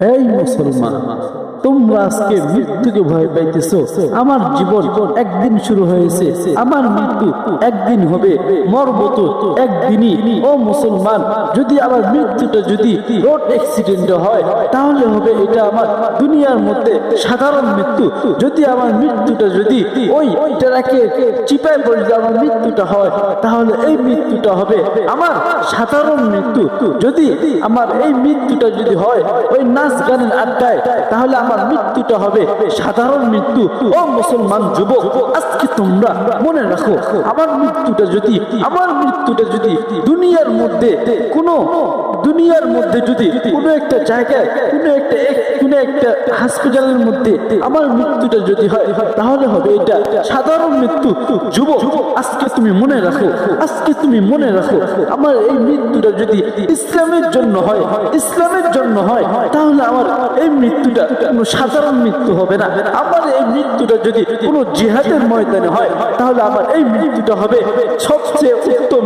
এই মুসলমান, তোমরা আজকে মৃত্যুকে ভয় পাইতেছ। আমার জীবন একদিন শুরু হয়েছে, আমার মৃত্যু একদিন হবে, মরব তো একদিনই। ও মুসলমান, যদি আমার মৃত্যুটা যদি রোড অ্যাক্সিডেন্টে হয়, তাহলে হবে এটা আমার দুনিয়ার মধ্যে সাধারণ মৃত্যু। যদি আমার মৃত্যুটা যদি ওই ট্রাকে চিপায় পড়ে যদি আমার মৃত্যুটা হয়, তাহলে এই মৃত্যুটা হবে আমার সাধারণ মৃত্যু। যদি আমার এই মৃত্যুটা যদি হয়, ওই নাচ গানের আড্ডায়, তাহলে আমার মৃত্যুটা হবে সাধারণ মৃত্যু। ও মুসলমান যুবক, আজকে তোমরা মনে রাখো, আমার মৃত্যুটা যদি আমার মৃত্যুটা যদি দুনিয়ার মধ্যে কোনো দুনিয়ার মধ্যে যদি কোনো একটা জায়গায় কোনো একটা এক- কোনো একটা হসপিটালের মধ্যে আমার মৃত্যুটা যদি হয়, তাহলে হবে এটা সাধারণ মৃত্যু। যুবক, আজকে তুমি মনে রাখো, আজকে তুমি মনে রাখো, আমার এই মৃত্যুটা যদি ইসলামের জন্য হয়, ইসলামের জন্য হয়, তাহলে আমার এই মৃত্যুটা কোনো সাধারণ মৃত্যু হবে না। আমার এই মৃত্যুটা যদি কোনো জিহাদের ময়দানে হয়, তাহলে আমার এই মৃত্যুটা হবে সবচেয়ে উত্তম